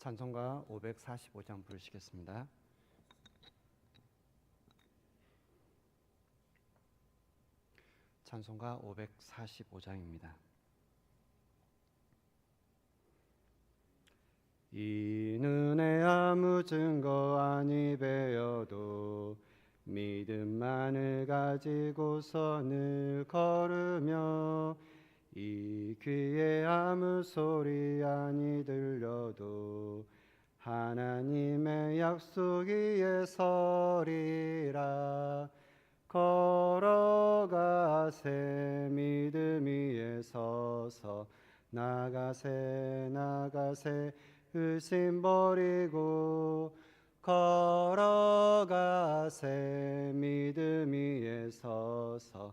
찬송가 545장 부르시겠습니다. 찬송가 545장입니다. 이 눈에 아무 증거 아니 배어도 믿음만을 가지고서 늘 걸으며 이 귀에 아무 소리 아니 들려도 하나님의 약속 위에 서리라 걸어가세 믿음 위에 서서 나가세 나가세 의심 버리고 걸어가세 믿음 위에 서서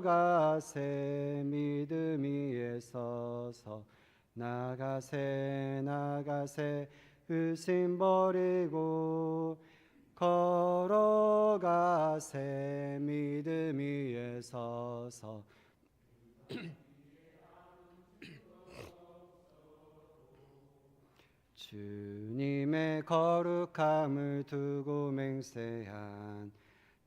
걸어가세 믿음 위에 서서 나가세 나가세 의심 버리고 걸어가세 믿음 위에 서서 주님의 거룩함을 두고 맹세한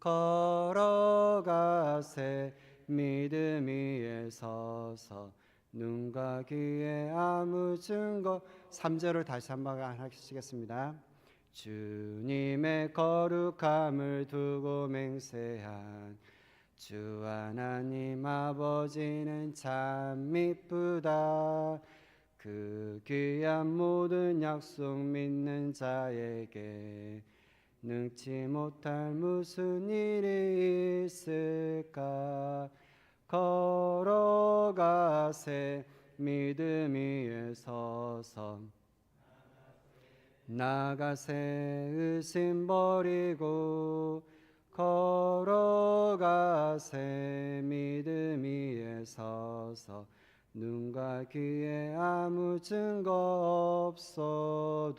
걸어가세 믿음 위에 서서 눈과 귀에 아무 증거 3절을 다시 한번 하시겠습니다. 주님의 거룩함을 두고 맹세한 주 하나님 아버지는 참 미쁘다 그 귀한 모든 약속 믿는 자에게 능치 못할 무슨 일이 있을까? 걸어가세 믿음 위에 서서. 나가세 의심 버리고 걸어가세 믿음 위에 서서. 눈과 귀에 아무 증거 없어도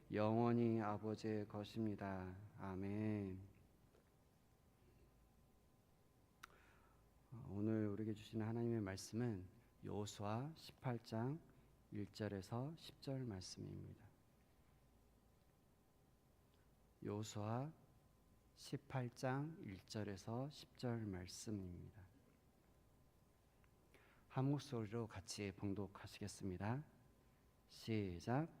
영원히 아버지의 것입니다. 아멘. 오늘 우리에게 주시는 하나님의 말씀은 여호수아 18장 1절에서 10절 말씀입니다. 여호수아 18장 1절에서 10절 말씀입니다. 한 목소리로 같이 봉독하시겠습니다. 시작.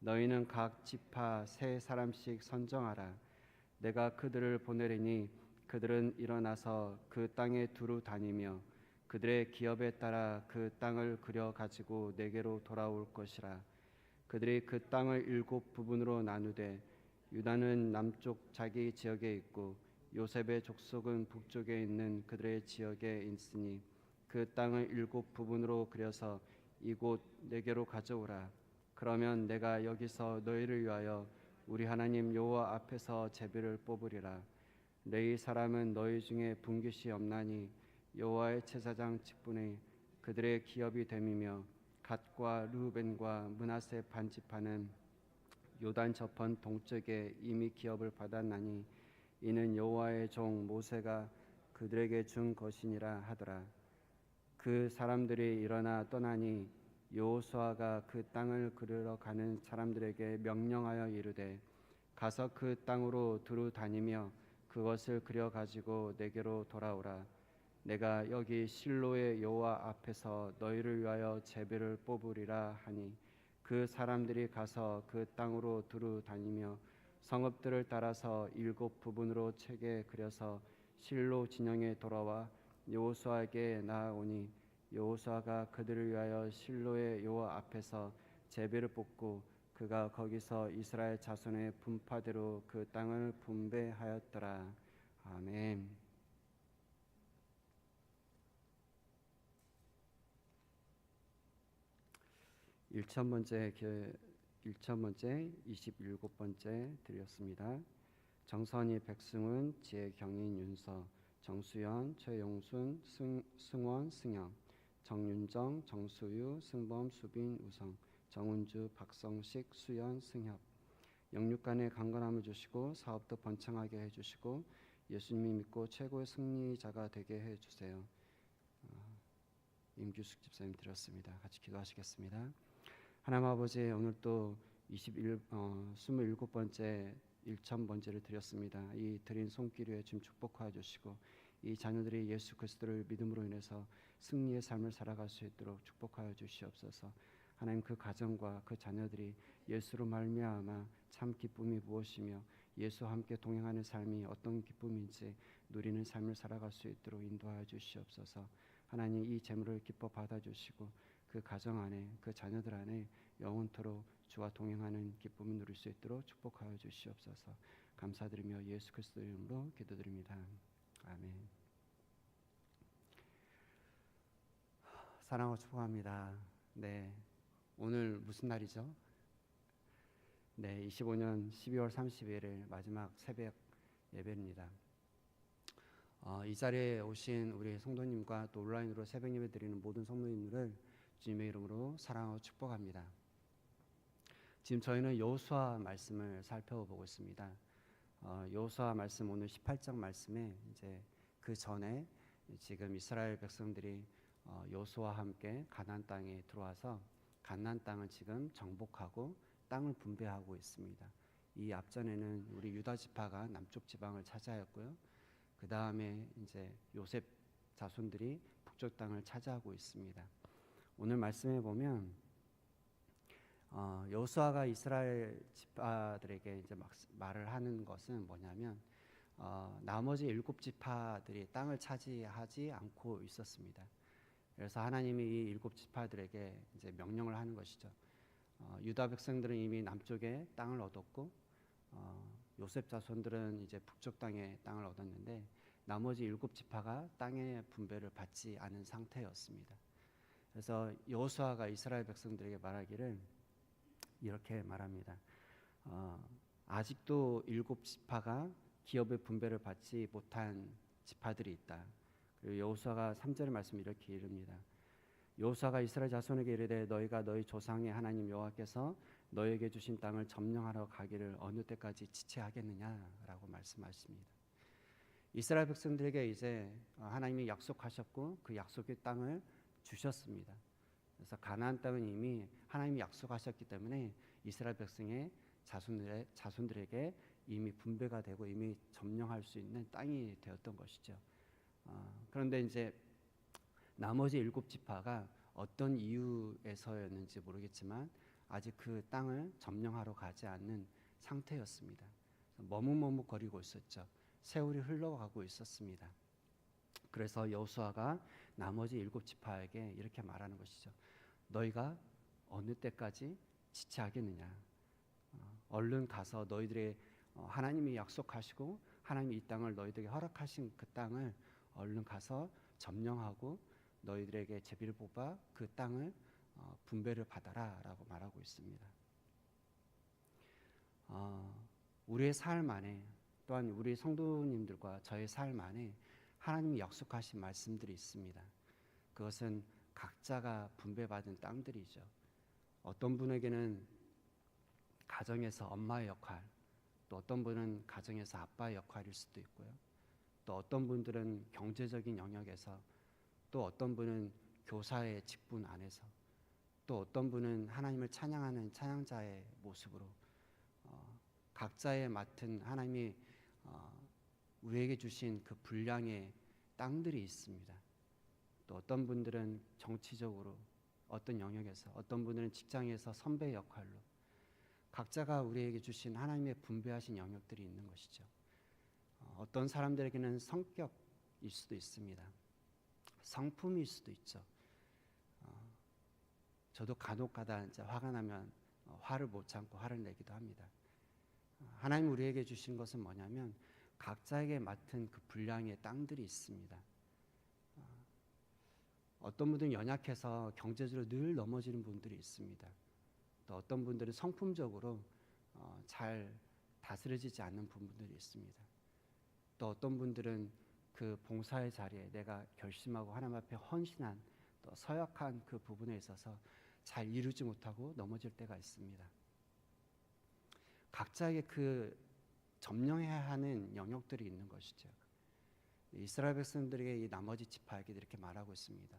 너희는 각 지파 세 사람씩 선정하라 내가 그들을 보내리니 그들은 일어나서 그 땅에 두루 다니며 그들의 기업에 따라 그 땅을 그려 가지고 내게로 돌아올 것이라 그들이 그 땅을 일곱 부분으로 나누되 유다는 남쪽 자기 지역에 있고 요셉의 족속은 북쪽에 있는 그들의 지역에 있으니 그 땅을 일곱 부분으로 그려서 이곳 내게로 가져오라. 그러면 내가 여기서 너희를 위하여 우리 하나님 여호와 앞에서 제비를 뽑으리라. 레이 사람은 너희 중에 분깃이 없나니 여호와의 제사장 직분에 그들의 기업이 됨이며 갓과 루벤과 문하세 반지파는 요단 저편 동쪽에 이미 기업을 받았나니 이는 여호와의 종 모세가 그들에게 준 것이니라 하더라. 그 사람들이 일어나 떠나니 여호수아가 그 땅을 그르러 가는 사람들에게 명령하여 이르되 가서 그 땅으로 두루 다니며 그것을 그려 가지고 내게로 돌아오라. 내가 여기 실로의 여호와 앞에서 너희를 위하여 제비를 뽑으리라 하니 그 사람들이 가서 그 땅으로 두루 다니며 성읍들을 따라서 일곱 부분으로 책에 그려서 실로 진영에 돌아와 여호수아에게 나아오니 여호수아가 그들을 위하여 실로의 여호와 앞에서 제비를 뽑고 그가 거기서 이스라엘 자손의 분파대로 그 땅을 분배하였더라. 아멘. 1천 번째 1천 번째 27번째 드렸습니다. 정선희 백승훈 지혜 경인 윤서 정수연 최용순 승, 승원 승영 정윤정 정수유 승범 수빈 우성 정은주 박성식 수연 승협 영육간의 강건함을 주시고 사업도 번창하게 해주시고 예수님이 믿고 최고의 승리자가 되게 해주세요. 어, 임규숙 집사님 드렸습니다. 같이 기도하시겠습니다. 하나님 아버지 오늘 또 21, 어, 27번째 1천 번째를 드렸습니다. 이 드린 손길 위에 좀 축복하여 주시고 이 자녀들이 예수 그리스도를 믿음으로 인해서 승리의 삶을 살아갈 수 있도록 축복하여 주시옵소서. 하나님 그 가정과 그 자녀들이 예수로 말미암아 참 기쁨이 무엇이며 예수와 함께 동행하는 삶이 어떤 기쁨인지 누리는 삶을 살아갈 수 있도록 인도하여 주시옵소서. 하나님 이 재물을 기뻐 받아 주시고 그 가정 안에 그 자녀들 안에 영원토록 주와 동행하는 기쁨을 누릴 수 있도록 축복하여 주시옵소서. 감사드리며 예수 그리스도 이름으로 기도드립니다. 아멘. 사랑하고 축복합니다. 네. 오늘 무슨 날이죠? 네, 25년 12월 30일 마지막 새벽 예배입니다. 어, 이 자리에 오신 우리 성도님과 또 온라인으로 새벽 예배 드리는 모든 성도님들을 주님의 이름으로 사랑하고 축복합니다. 지금 저희는 여호수아 말씀을 살펴보고 있습니다. 어, 여호수아 말씀 오늘 18장 말씀에 이제 그 전에 지금 이스라엘 백성들이 어, 여호수아와 함께 가나안 땅에 들어와서 가나안 땅을 지금 정복하고 땅을 분배하고 있습니다. 이 앞전에는 우리 유다 지파가 남쪽 지방을 차지하였고요. 그 다음에 이제 요셉 자손들이 북쪽 땅을 차지하고 있습니다. 오늘 말씀해 보면 어, 여호수아가 이스라엘 지파들에게 이제 막 말을 하는 것은 뭐냐면 어, 나머지 일곱 지파들이 땅을 차지하지 않고 있었습니다. 그래서 하나님이 이 일곱 지파들에게 이제 명령을 하는 것이죠. 어, 유다 백성들은 이미 남쪽에 땅을 얻었고 어, 요셉 자손들은 이제 북쪽 땅에 땅을 얻었는데 나머지 일곱 지파가 땅의 분배를 받지 않은 상태였습니다. 그래서 여호수아가 이스라엘 백성들에게 말하기를 이렇게 말합니다. 어, 아직도 일곱 지파가 기업의 분배를 받지 못한 지파들이 있다. 그리고 여호수아가 3절의 말씀 이렇게 이릅니다. 여호수아가 이스라엘 자손에게 이르되 너희가 너희 조상의 하나님 여호와께서 너에게 주신 땅을 점령하러 가기를 어느 때까지 지체하겠느냐라고 말씀하십니다. 이스라엘 백성들에게 이제 하나님이 약속하셨고 그 약속의 땅을 주셨습니다. 그래서 가나안 땅은 이미 하나님이 약속하셨기 때문에 이스라엘 백성의 자손들의 자손들에게 이미 분배가 되고 이미 점령할 수 있는 땅이 되었던 것이죠. 어, 그런데 이제 나머지 일곱 지파가 어떤 이유에서였는지 모르겠지만 아직 그 땅을 점령하러 가지 않는 상태였습니다. 머뭇머뭇거리고 있었죠. 세월이 흘러가고 있었습니다. 그래서 여호수아가 나머지 일곱 지파에게 이렇게 말하는 것이죠. 너희가 어느 때까지 지체하겠느냐? 어, 얼른 가서 너희들의 어, 하나님이 약속하시고 하나님이 이 땅을 너희들에게 허락하신 그 땅을 얼른 가서 점령하고 너희들에게 제비를 뽑아 그 땅을 어, 분배를 받아라라고 말하고 있습니다. 어, 우리의 삶 안에 또한 우리 성도님들과 저의 삶 안에 하나님이 약속하신 말씀들이 있습니다. 그것은 각자가 분배받은 땅들이죠. 어떤 분에게는 가정에서 엄마의 역할, 또 어떤 분은 가정에서 아빠의 역할일 수도 있고요. 또 어떤 분들은 경제적인 영역에서, 또 어떤 분은 교사의 직분 안에서, 또 어떤 분은 하나님을 찬양하는 찬양자의 모습으로 어, 각자의 맡은 하나님이 어, 우리에게 주신 그 분량의 땅들이 있습니다. 또 어떤 분들은 정치적으로 어떤 영역에서 어떤 분들은 직장에서 선배 역할로 각자가 우리에게 주신 하나님의 분배하신 영역들이 있는 것이죠. 어, 어떤 사람들에게는 성격일 수도 있습니다. 성품일 수도 있죠. 어, 저도 간혹가다 이제 화가 나면 어, 화를 못 참고 화를 내기도 합니다. 어, 하나님 우리에게 주신 것은 뭐냐면 각자에게 맡은 그 분량의 땅들이 있습니다. 어, 어떤 분들은 연약해서 경제적으로 늘 넘어지는 분들이 있습니다. 또 어떤 분들은 성품적으로 어, 잘 다스려지지 않는 부분들이 있습니다. 또 어떤 분들은 그 봉사의 자리에 내가 결심하고 하나님 앞에 헌신한 또 서약한 그 부분에 있어서 잘 이루지 못하고 넘어질 때가 있습니다. 각자의 그 점령해야 하는 영역들이 있는 것이죠. 이스라엘 백성들에게 이 나머지 지파에게 이렇게 말하고 있습니다.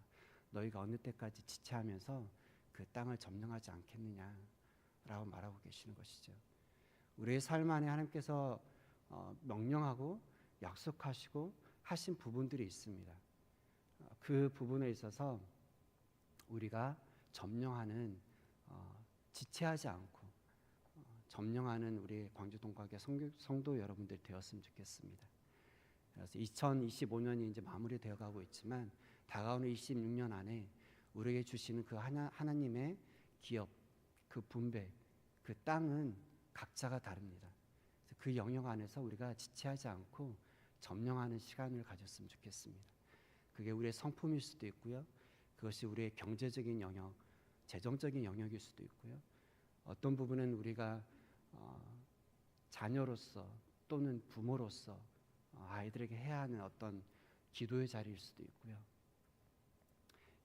너희가 어느 때까지 지체하면서 그 땅을 점령하지 않겠느냐라고 말하고 계시는 것이죠. 우리의 삶 안에 하나님께서 어, 명령하고 약속하시고 하신 부분들이 있습니다. 어, 그 부분에 있어서 우리가 점령하는 어, 지체하지 않고 어, 점령하는 우리 광주 성교, 성도 여러분들 되었으면 좋겠습니다. 그래서 2025년이 이제 마무리되어 가고 있지만 다가오는 26년 안에 우리에게 주시는 그 하나, 하나님의 기업, 그 분배, 그 땅은 각자가 다릅니다. 그 영역 안에서 우리가 지체하지 않고 점령하는 시간을 가졌으면 좋겠습니다. 그게 우리의 성품일 수도 있고요. 그것이 우리의 경제적인 영역, 재정적인 영역일 수도 있고요. 어떤 부분은 우리가 어, 자녀로서 또는 부모로서 어, 아이들에게 해야 하는 어떤 기도의 자리일 수도 있고요.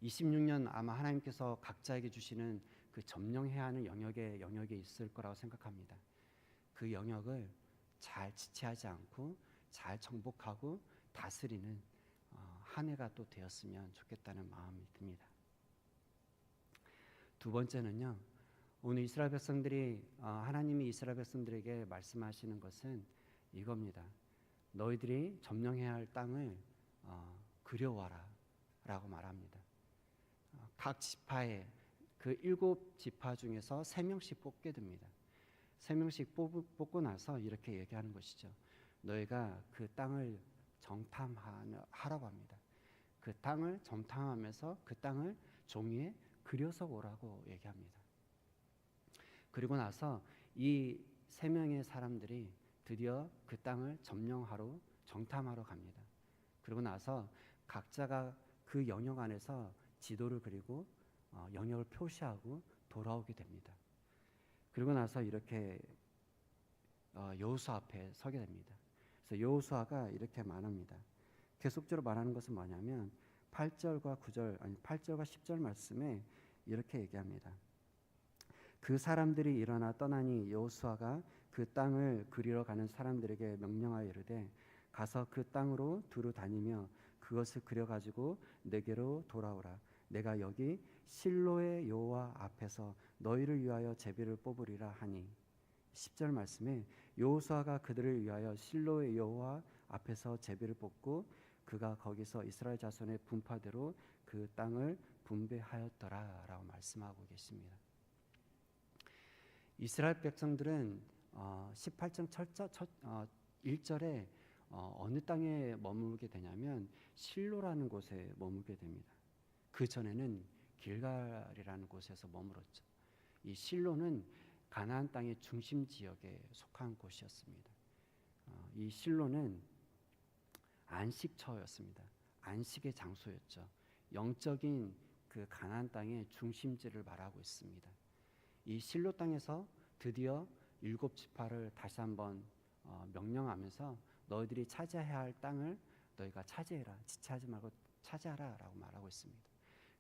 26년 아마 하나님께서 각자에게 주시는 그 점령해야 하는 영역의 영역에 있을 거라고 생각합니다. 그 영역을 잘 지체하지 않고 잘 정복하고 다스리는 어, 한 해가 또 되었으면 좋겠다는 마음이 듭니다. 두 번째는요. 오늘 이스라엘 백성들이 어, 하나님이 이스라엘 백성들에게 말씀하시는 것은 이겁니다. 너희들이 점령해야 할 땅을 어, 그려와라라고 말합니다. 어, 각 지파에 그 일곱 지파 중에서 세 명씩 뽑게 됩니다. 세 명씩 뽑, 뽑고 나서 이렇게 얘기하는 것이죠. 너희가 그 땅을 정탐하라고 합니다. 그 땅을 정탐하면서 그 땅을 종이에 그려서 오라고 얘기합니다. 그리고 나서 이 세 명의 사람들이 드디어 그 땅을 점령하러 정탐하러 갑니다. 그리고 나서 각자가 그 영역 안에서 지도를 그리고 어, 영역을 표시하고 돌아오게 됩니다. 그리고 나서 이렇게 어, 여호수 앞에 서게 됩니다. 그래서 여호수아가 이렇게 말합니다. 계속적으로 말하는 것은 뭐냐면 8절과 9절 아니 8절과 10절 말씀에 이렇게 얘기합니다. 그 사람들이 일어나 떠나니 여호수아가 그 땅을 그리러 가는 사람들에게 명령하여 이르되 가서 그 땅으로 두루 다니며 그것을 그려 가지고 내게로 돌아오라. 내가 여기 실로의 여호와 앞에서 너희를 위하여 제비를 뽑으리라 하니 10절 말씀에 여호수아가 그들을 위하여 실로의 여호와 앞에서 제비를 뽑고 그가 거기서 이스라엘 자손의 분파대로 그 땅을 분배하였더라라고 말씀하고 계십니다. 이스라엘 백성들은 어, 18장 철자, 첫, 어, 1절에 어, 어느 땅에 머물게 되냐면 실로라는 곳에 머물게 됩니다. 그 전에는 길갈이라는 곳에서 머물었죠. 이 실로는 가나안 땅의 중심 지역에 속한 곳이었습니다. 어, 이 실로는 안식처였습니다. 안식의 장소였죠. 영적인 그 가나안 땅의 중심지를 말하고 있습니다. 이 실로 땅에서 드디어 일곱 지파를 다시 한번 어, 명령하면서 너희들이 차지해야 할 땅을 너희가 차지해라. 지체하지 말고 차지하라라고 말하고 있습니다.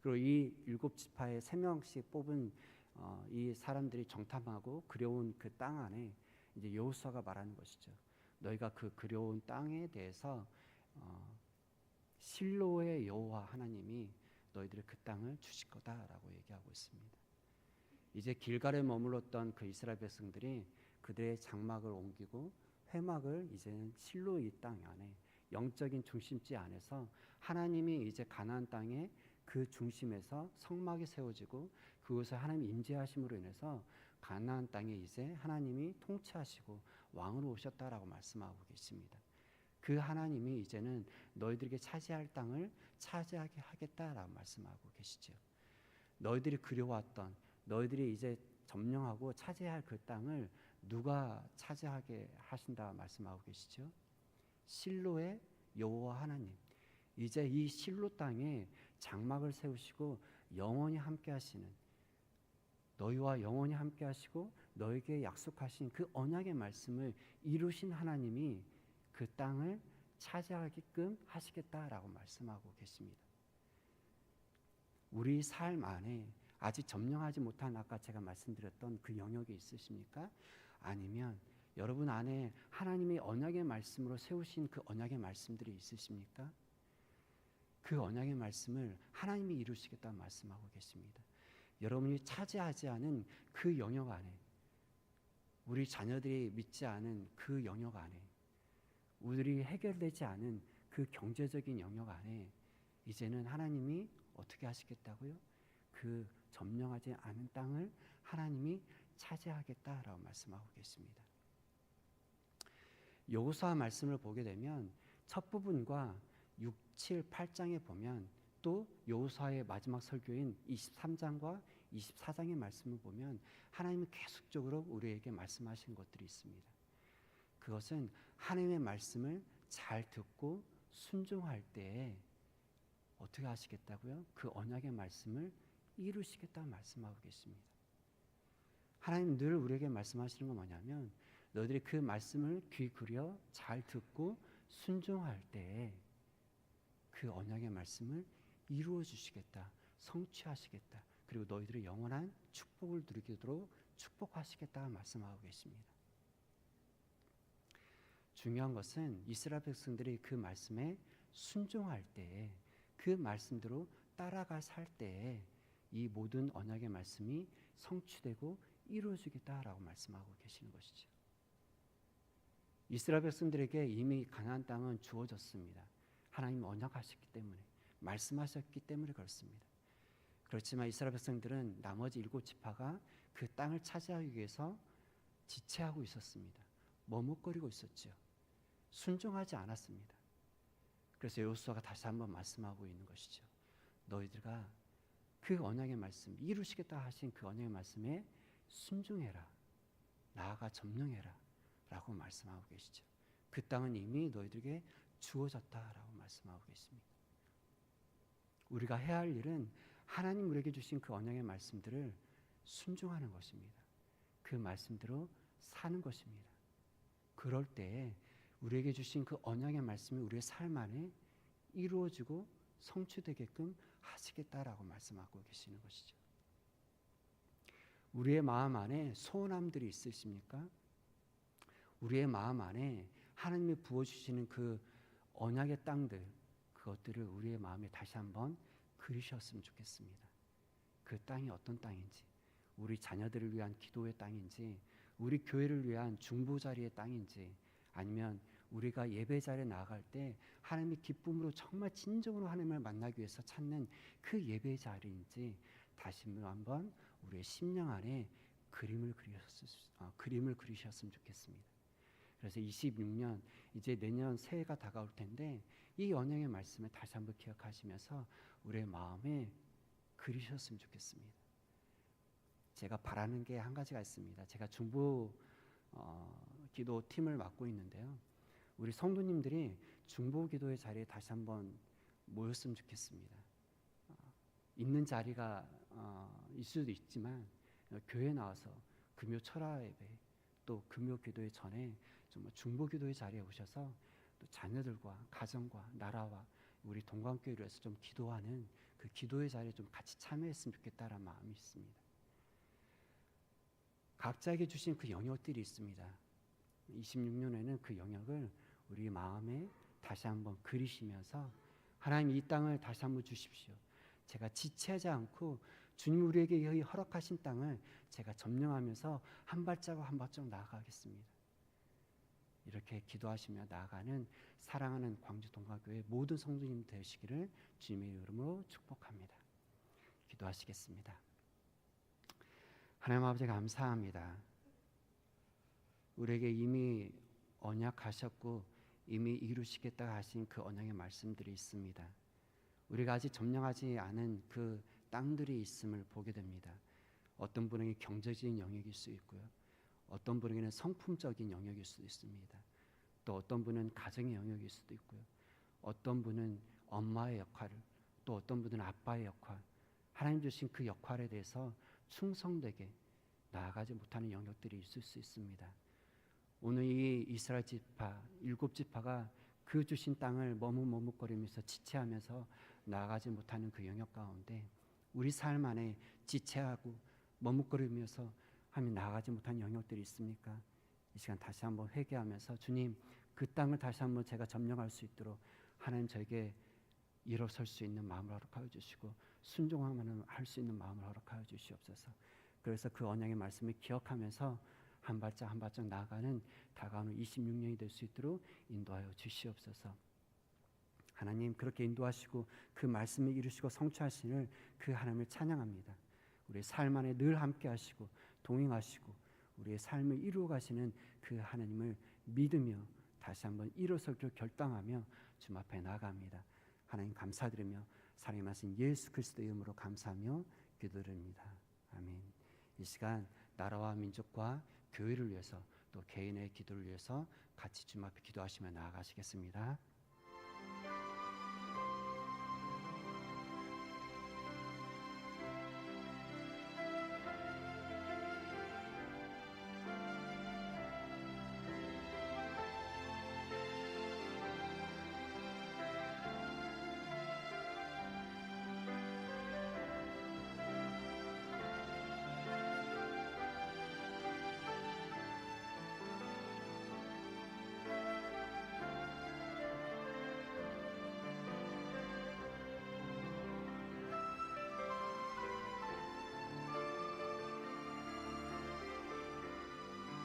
그리고 이 일곱 지파의 세 명씩 뽑은 어, 이 사람들이 정탐하고 그려온 그 땅 안에 이제 여호수아가 말하는 것이죠. 너희가 그 그려온 땅에 대해서 어, 실로의 여호와 하나님이 너희들의 그 땅을 주실 거다라고 얘기하고 있습니다. 이제 길갈에 머물렀던 그 이스라엘 백성들이 그들의 장막을 옮기고 회막을 이제는 실로 이 땅 안에 영적인 중심지 안에서 하나님이 이제 가나안 땅에 그 중심에서 성막이 세워지고 그곳에 하나님 임재하심으로 인해서 가나안 땅에 이제 하나님이 통치하시고 왕으로 오셨다라고 말씀하고 계십니다. 그 하나님이 이제는 너희들에게 차지할 땅을 차지하게 하겠다라고 말씀하고 계시죠. 너희들이 그려왔던 너희들이 이제 점령하고 차지해야 할그 땅을 누가 차지하게 하신다 말씀하고 계시죠? 실로의 여호와 하나님. 이제 이 실로 땅에 장막을 세우시고 영원히 함께 하시는 너희와 영원히 함께 하시고 너에게 약속하신 그 언약의 말씀을 이루신 하나님이 그 땅을 차지하게끔 하시겠다라고 말씀하고 계십니다. 우리 삶 안에 아직 점령하지 못한 아까 제가 말씀드렸던 그 영역이 있으십니까? 아니면 여러분 안에 하나님의 언약의 말씀으로 세우신 그 언약의 말씀들이 있으십니까? 그 언약의 말씀을 하나님이 이루시겠다는 말씀하고 계십니다. 여러분이 차지하지 않은 그 영역 안에 우리 자녀들이 믿지 않은 그 영역 안에 우리 해결되지 않은 그 경제적인 영역 안에 이제는 하나님이 어떻게 하시겠다고요? 그 점령하지 않은 땅을 하나님이 차지하겠다라고 말씀하고 계십니다. 여호수아 말씀을 보게 되면 첫 부분과 6, 7, 8장에 보면 또 여호수아의 마지막 설교인 23장과 24장의 말씀을 보면 하나님이 계속적으로 우리에게 말씀하신 것들이 있습니다. 그것은 하나님의 말씀을 잘 듣고 순종할 때에 어떻게 하시겠다고요? 그 언약의 말씀을 이루시겠다 말씀하고 계십니다. 하나님 늘 우리에게 말씀하시는 건 뭐냐면 너희들이 그 말씀을 귀 기울여 잘 듣고 순종할 때에 그 언약의 말씀을 이루어 주시겠다. 성취하시겠다. 그리고 너희들의 영원한 축복을 누리도록 축복하시겠다 말씀하고 계십니다. 중요한 것은 이스라엘 백성들이 그 말씀에 순종할 때에 그 말씀대로 따라가 살 때에 이 모든 언약의 말씀이 성취되고 이루어지겠다라고 말씀하고 계시는 것이죠. 이스라엘 백성들에게 이미 가나안 땅은 주어졌습니다. 하나님 언약하셨기 때문에 말씀하셨기 때문에 그렇습니다. 그렇지만 이스라엘 백성들은 나머지 일곱 지파가 그 땅을 차지하기 위해서 지체하고 있었습니다. 머뭇거리고 있었죠. 순종하지 않았습니다. 그래서 여호수아가 다시 한번 말씀하고 있는 것이죠. 너희들과 그 언약의 말씀 이루시겠다 하신 그 언약의 말씀에 순종해라. 나아가 점령해라. 라고 말씀하고 계시죠. 그 땅은 이미 너희들에게 주어졌다라고 말씀하고 계십니다. 우리가 해야 할 일은 하나님 우리에게 주신 그 언약의 말씀들을 순종하는 것입니다. 그 말씀대로 사는 것입니다. 그럴 때에 우리에게 주신 그 언약의 말씀이 우리의 삶 안에 이루어지고 성취되게끔 하시겠다라고 말씀하고 계시는 것이죠. 우리의 마음 안에 소원함들이 있으십니까? 우리의 마음 안에 하나님이 부어 주시는 그 언약의 땅들 그것들을 우리의 마음에 다시 한번 그리셨으면 좋겠습니다. 그 땅이 어떤 땅인지, 우리 자녀들을 위한 기도의 땅인지, 우리 교회를 위한 중보 자리의 땅인지, 아니면 우리가 예배 자리에 나아갈 때 하나님의 기쁨으로 정말 진정으로 하나님을 만나기 위해서 찾는 그 예배 자리인지 다시 한번 우리의 심령 안에 그림을 그리셨, 어, 그림을 그리셨으면 좋겠습니다. 그래서 26년 이제 내년 새해가 다가올 텐데 이 언약의 말씀을 다시 한번 기억하시면서 우리의 마음에 그리셨으면 좋겠습니다. 제가 바라는 게 한 가지가 있습니다. 제가 중부 어, 기도 팀을 맡고 있는데요. 우리 성도님들이 중보 기도의 자리에 다시 한번 모였으면 좋겠습니다. 어, 있는 자리가 어, 있을 수도 있지만 어, 교회 나와서 금요 철화 예배 또 금요 기도의 전에 정말 중보 기도의 자리에 오셔서 또 자녀들과 가정과 나라와 우리 동관교회를 위해서 좀 기도하는 그 기도의 자리에 좀 같이 참여했으면 좋겠다라는 마음이 있습니다. 각자에게 주신 그 영역들이 있습니다. 26년에는 그 영역을 우리 마음에 다시 한번 그리시면서 하나님 이 땅을 다시 한번 주십시오. 제가 지체하지 않고 주님 우리에게 허락하신 땅을 제가 점령하면서 한 발자국 한 발자국 나아가겠습니다. 이렇게 기도하시며 나아가는 사랑하는 광주 동가교회 모든 성도님 되시기를 주님의 이름으로 축복합니다. 기도하시겠습니다. 하나님 아버지 감사합니다. 우리에게 이미 언약하셨고 이미 이루시겠다 하신 그 언약의 말씀들이 있습니다. 우리가 아직 점령하지 않은 그 땅들이 있음을 보게 됩니다. 어떤 분에게 경제적인 영역일 수 있고요. 어떤 분에게는 성품적인 영역일 수도 있습니다. 또 어떤 분은 가정의 영역일 수도 있고요. 어떤 분은 엄마의 역할을, 또 어떤 분은 아빠의 역할, 하나님 주신 그 역할에 대해서 충성되게 나아가지 못하는 영역들이 있을 수 있습니다. 오늘 이 이스라엘 지파 일곱 지파가 그 주신 땅을 머뭇머뭇거리면서 지체하면서 나아가지 못하는 그 영역 가운데 우리 삶 안에 지체하고 머뭇거리면서 하면 나아가지 못한 영역들이 있습니까? 이 시간 다시 한번 회개하면서 주님 그 땅을 다시 한번 제가 점령할 수 있도록 하나님 저에게 일어설 수 있는 마음을 허락하여 주시고 순종하면 할 수 있는 마음을 허락하여 주시옵소서. 그래서 그 언약의 말씀을 기억하면서 한 발짝 한 발짝 나아가는 다가오는 26년이 될 수 있도록 인도하여 주시옵소서. 하나님 그렇게 인도하시고 그 말씀을 이루시고 성취하시는 그 하나님을 찬양합니다. 우리 삶 안에 늘 함께 하시고 동행하시고 우리의 삶을 이루어 가시는 그 하나님을 믿으며 다시 한번 일어서기를 결단하며 주님 앞에 나아갑니다. 하나님 감사드리며 사랑하신 예수 그리스도의 이름으로 감사하며 기도드립니다. 아멘. 이 시간 나라와 민족과 교회를 위해서 또 개인의 기도를 위해서 같이 주님 앞에 기도하시며 나아가시겠습니다.